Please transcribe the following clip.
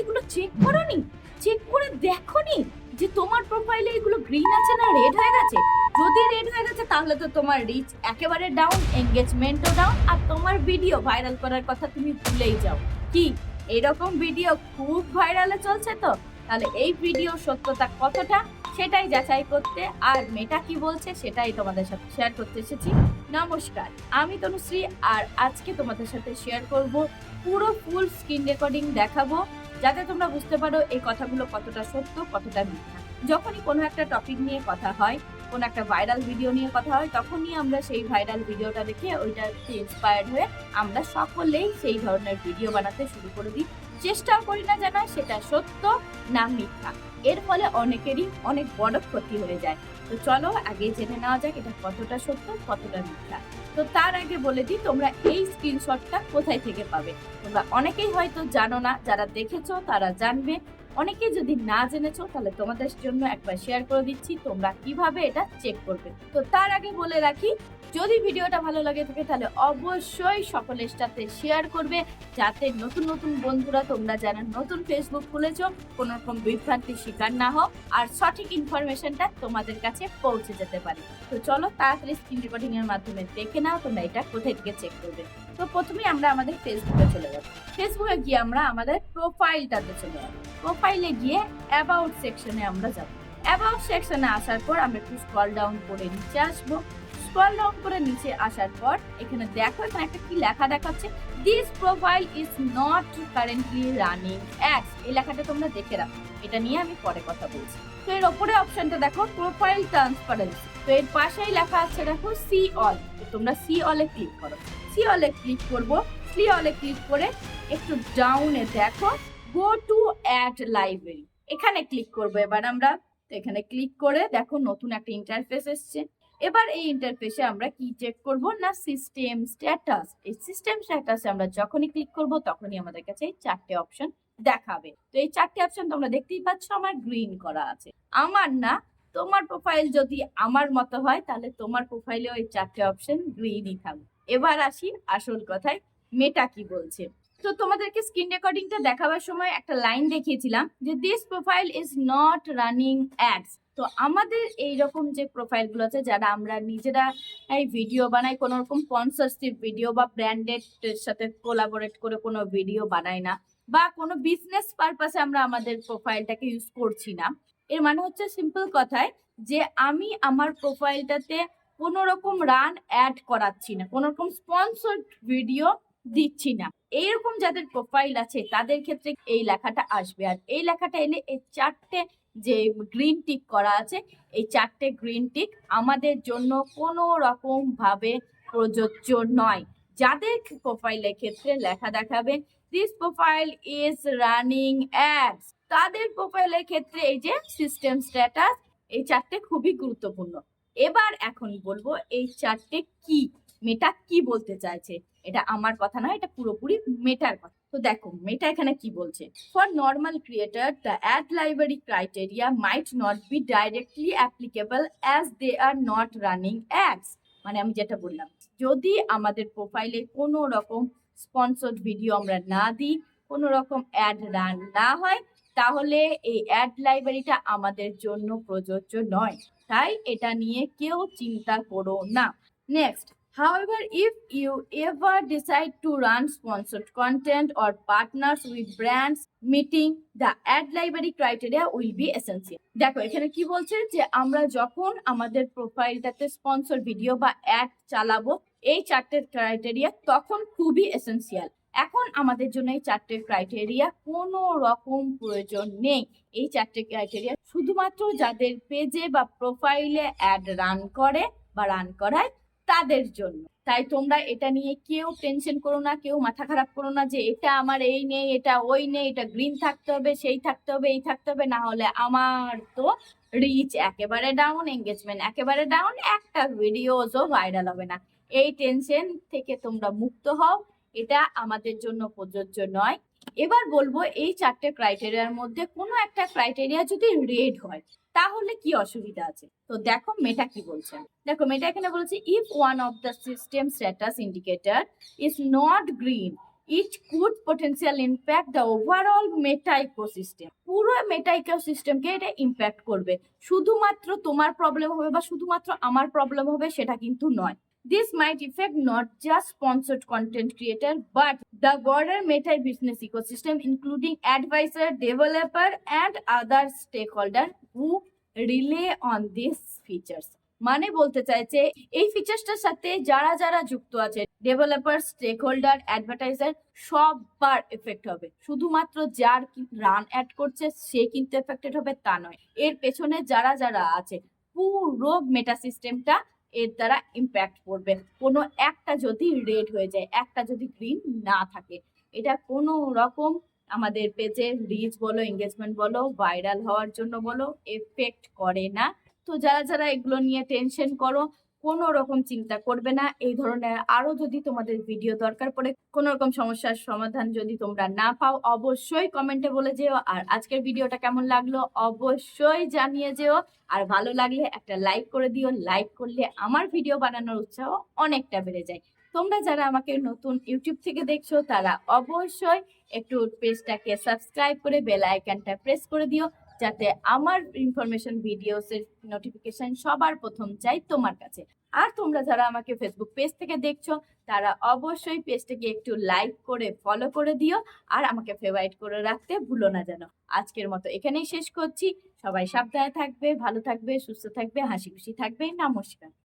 এগুলো চেক করোনি? চেক করে দেখোনি যে তোমার প্রোফাইলে এগুলো গ্রিন আছে না রেড হয়ে গেছে? যদি রেড হয়ে গেছে, তাহলে তো তোমার রিচ একেবারে ডাউন এঙ্গেজমেন্টও ডাউন আর তোমার ভিডিও ভাইরাল করার কথা তুমি ভুলেই যাও। কি? এরকম ভিডিও খুব ভাইরালে চলছে তো? তাহলে এই ভিডিও সত্যতা কতটা? সেটাই যাচাই করতে, আর মেটা কি বলছে সেটাই তোমাদের সাথে শেয়ার করতে এসেছি। নমস্কার, আমি তনুশ্রী, আর আজকে তোমাদের সাথে শেয়ার করব পুরো ফুল স্ক্রিন রেকর্ডিং দেখাবো। যাতে তোমরা বুঝতে পারো এই কথাগুলো কতটা সত্য, কতটা মিথ্যা। যখনই কোনো একটা টপিক নিয়ে কথা হয়, কোনো একটা ভাইরাল ভিডিও নিয়ে কথা হয়, তখনই আমরা সেই ভাইরাল ভিডিওটা দেখে ওইটাতে ইন্সপায়ার্ড হয়ে আমরা সকলেই সেই ধরনের ভিডিও বানাতে শুরু করে দিই। চেষ্টাও করি না জানা সেটা সত্য না মিথ্যা। এর ফলে অনেকেরই অনেক বড় ক্ষতি হয়ে যায়। তো চলো আগে জেনে নেওয়া যাক এটা কতটা সত্য, কতটা মিথ্যা। তো তার আগে বলে দিই, তোমরা এই স্ক্রিনশটটা কোথায় থেকে পাবে? তোমরা অনেকেই হয়তো জানো না, যারা দেখেছ তারা জানবে। অনেকে যদি না জেনেছো, তাহলে তোমাদের জন্য একবার শেয়ার করে দিচ্ছি, তোমরা কীভাবে এটা চেক করবে। তো তার আগে বলে রাখি, যদি ভিডিওটা ভালো লাগে থাকে, তাহলে অবশ্যই সকলের সাথে শেয়ার করবে, যাতে নতুন নতুন বন্ধুরা তোমরা যারা নতুন ফেসবুক খুলেছ, কোনো রকম বিভ্রান্তির শিকার না হোক আর সঠিক ইনফরমেশনটা তোমাদের কাছে পৌঁছে যেতে পারে। তো চলো তাড়াতাড়ি স্ক্রিন রেকর্ডিং এর মাধ্যমে দেখে নাও, তোমরা এটা কোথায় থেকে চেক করবে। তো প্রথমেই আমরা আমাদের ফেসবুকে চলে যাব। ফেসবুকে গিয়ে আমরা আমাদের প্রোফাইলটাতে চলে যাব। প্রোফাইলে গিয়ে অ্যাবাউট সেকশনে আমরা যাব। অ্যাবাউট সেকশনে আসার পর আমরা একটু স্ক্রল ডাউন করে নিচে আসব। স্ক্রল ডাউন করে নিচে আসার পর এখানে দেখো, এখানে একটা কি লেখা দেখাচ্ছে? This profile is not currently running ads এই লেখাটা তোমরা দেখে রাখো। এটা নিয়ে আমি পরে কথা বলছি। তো এর ওপরে অপশনটা দেখো প্রোফাইল ট্রান্সপারেন্সি তো এর পাশেই লেখা আছে, দেখো সি অল তোমরা সি অলে ক্লিক করো। সি অলে ক্লিক করব। সি অলে ক্লিক করে একটু ডাউনে দেখো। গো টু অ্যাড লাইব্রেরি এখানে ক্লিক করব। এবার আমরা তো এখানে ক্লিক করে দেখো নতুন একটা ইন্টারফেস এসছে। এবার এই ইন্টারফেসে আমরা কি চেক করব? না সিস্টেম স্ট্যাটাস এই সিস্টেম স্ট্যাটাসে আমরা যখনই ক্লিক করব, তখনই আমাদের কাছে এই চারটে অপশন দেখাবে। তো এই চারটে অপশন তোমরা দেখতেই পাচ্ছ, আমার গ্রিন করা আছে। আমার না, তোমার প্রোফাইল যদি আমার মতো হয়, তাহলে তোমার প্রোফাইলেও এই চারটে অপশন গ্রিনই থাকবে। এবার আসি আসল কথায় মেটা কি বলছে? তো তোমাদেরকে স্ক্রিন রেকর্ডিংটা দেখাবার সময় একটা লাইন দেখিয়েছিলাম যে this profile is not running ads তো আমাদের এই রকম যে প্রোফাইলগুলো আছে, যারা আমরা নিজেরা এই ভিডিও বানাই কোনো রকম স্পন্সরশিপ ভিডিও বা ব্র্যান্ডেড সাথে কোলাবোরেট করে কোনো ভিডিও বানাই না, বা কোনো বিজনেস পারপাসে আমরা আমাদের প্রোফাইলটাকে ইউজ করছি না। এর মানে হচ্ছে সিম্পল কথায় যে আমি আমার প্রোফাইলটাতে কোনো রকম রান অ্যাড করাচ্ছি না কোনো রকম স্পন্সর্ড ভিডিও দিচ্ছি না। এইরকম যাদের প্রোফাইল আছে, তাদের ক্ষেত্রে এই লেখাটা আসবে। আর এই লেখাটা এলে এই চারটে যে গ্রিন টিক করা আছে, এই চারটে গ্রিন টিক আমাদের জন্য কোনো রকম ভাবে প্রযোজ্য নয়। যাদের প্রোফাইলের ক্ষেত্রে লেখা দেখাবে this profile is running ads তাদের প্রোফাইলের ক্ষেত্রে এই যে সিস্টেম স্ট্যাটাস এই চারটে খুবই গুরুত্বপূর্ণ। এবার এখন বলব, এই চারটে কি? মেটা কি বলতে চাইছে? এটা আমার কথা নয় এটা পুরোপুরি মেটার কথা। তো দেখো, মেটা এখানে কি বলছে? For normal creator the ad library criteria might not be directly applicable as they are not running ads মানে আমি যেটা বললাম, যদি আমাদের প্রোফাইলে কোনো রকম স্পন্সর্ড ভিডিও আমরা না দিই, কোনো রকম অ্যাড রান না হয়, তাহলে এই অ্যাড লাইব্রেরিটা আমাদের জন্য প্রযোজ্য নয়। তাই এটা নিয়ে কেউ চিন্তা করো না। Next However, if you ever decide to run sponsored content or partners with brands meeting the ad library criteria will be essential. দেখো এখানে কি বলছে যে আমরা যখন আমাদের প্রোফাইলটাতে স্পন্সর ভিডিও বা অ্যাড চালাবো এই চারটে ক্রাইটেরিয়া তখন খুবই এসেন্সিয়াল এখন আমাদের জন্য এই চারটে ক্রাইটেরিয়া কোনো রকম প্রয়োজন নেই এই চারটে ক্রাইটেরিয়া শুধুমাত্র যাদের পেজে বা প্রোফাইলে অ্যাড রান করে বা রান করায় তাদের জন্য। তাই তোমরা এটা নিয়ে কেউ টেনশন করো না, কেউ মাথা খারাপ করো না যে এটা আমার, এই নেই, এটা ওই নেই, এটা গ্রিন থাকতে হবে, সেই থাকতে হবে, এই থাকতে হবে, না হলে আমার তো রিচ একেবারে ডাউন এঙ্গেজমেন্ট একেবারে ডাউন একটা ভিডিওজও ভাইরাল হবে না। এই টেনশন থেকে তোমরা মুক্ত হও, এটা আমাদের জন্য প্রযোজ্য নয়। এবার বলব এই চারটে ক্রাইটেরিয়ার মধ্যে কোনো একটা ক্রাইটেরিয়া যদি রেড হয়, তাহলে কি অসুবিধা আছে? তো দেখো মেটা কি বলছে। দেখো মেটা এখানে বলছে if one of the system status indicator is not green it could potential impact the overall Meta ecosystem পুরো মেটা ইকোসিস্টেমকে এটা ইম্প্যাক্ট করবে। শুধুমাত্র তোমার প্রবলেম হবে বা শুধুমাত্র আমার প্রবলেম হবে সেটা কিন্তু নয়। This might affect not just sponsored content creator but the broader Meta business ecosystem, including advisor, developer, and other stakeholders who rely on these features. মানে বলতে চাইছে এই ফিচার্সটার সাথে যারা যারা যুক্ত আছে ডেভেলপার স্টেক হোল্ডার অ্যাডভার্টাইজার সববার এফেক্ট হবে শুধুমাত্র যার রান অ্যাড করছে সে কিন্তু এফেক্টেড হবে তা নয় এর পেছনে যারা যারা আছে পুরো মেটা সিস্টেমটা এর দ্বারা ইম্প্যাক্ট পড়বে। কোনো একটা যদি রেড হয়ে যায়, একটা যদি গ্রিন না থাকে, এটা কোনো রকম আমাদের পেজে রিচ বলো এঙ্গেজমেন্ট বলো ভাইরাল হওয়ার জন্য বলো এফেক্ট করে না। তো যারা যারা এগুলো নিয়ে টেনশন করো কোনো রকম চিন্তা করবে না। এই ধরনের আরও যদি তোমাদের ভিডিও দরকার পড়ে, কোনো রকম সমস্যার সমাধান যদি তোমরা না পাও, অবশ্যই কমেন্টে বলে যেও। আর আজকের ভিডিওটা কেমন লাগল অবশ্যই জানিয়ে যেও। আর ভালো লাগলে একটা লাইক করে দিও। লাইক করলে আমার ভিডিও বানানোর উৎসাহ অনেকটা বেড়ে যায়। তোমরা যারা আমাকে নতুন ইউটিউব থেকে দেখছ, তারা অবশ্যই একটু পেজটাকে সাবস্ক্রাইব করে বেল আইকনটা প্রেস করে দিও। যাতে আমার ইনফরমেশন ভিডিওসের নোটিফিকেশন সবার প্রথম চাই তোমার কাছে। আর তোমরা যারা আমাকে ফেসবুক পেজ থেকে দেখছ, তারা অবশ্যই পেজটাকে একটু লাইক করে ফলো করে দিও আর আমাকে ফেভারিট করে রাখতে ভুলো না যেন। আজকের মতো এখানেই শেষ করছি। সবাই সাবধানে থাকবে, ভালো থাকবে, সুস্থ থাকবে, হাসি খুশি থাকবে। নমস্কার।